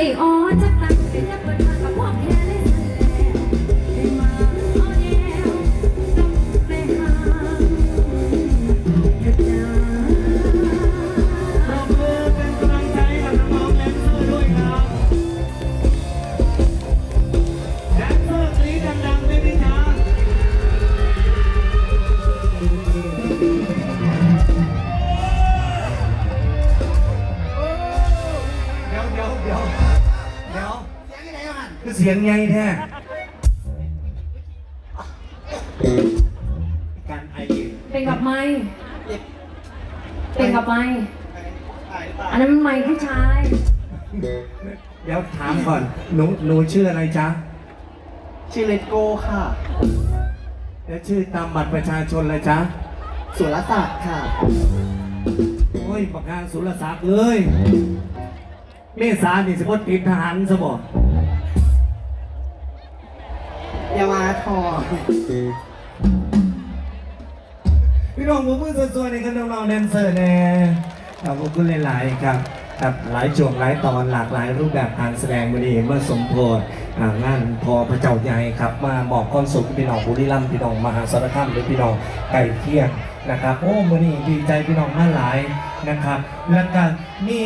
ได้อ๋อจักตังไปจักบน สียงไงแท้การไอเย็นเป็นกับไม้เป็นกับไม้อันนั้นมันไม้ผู้ชาย เดี๋ยวถามก่อน หนูหนูชื่ออะไรจ๊ะ ชื่อเลโก้ค่ะ แล้วชื่อตามบัตรประชาชนเลยจ๊ะ สุรศักดิ์ค่ะ โอ้ยประกาศสุรศักดิ์เอ้ย เมษานี่สมมติติดทหารสมบยามาทอพี่น้องผมเพิ่งสวยๆในกันน้องๆแดนเซอร์แน่ขอบคุณหลายๆครับครับหลายช่วงหลายตอนหลากหลายรูปแบบการแสดงวันนี้เมื่อสมโพธิอ่างานพอพระเจ้าใหญ่ครับมาหมอบความสุขพี่น้องบุรีรัมย์พี่น้องมหาสารคามหรือพี่น้องไก่เที่ยงนะครับโอ้มื่อนี้ดีใจพี่น้องมากหลายนะครับ แล้วก็นี่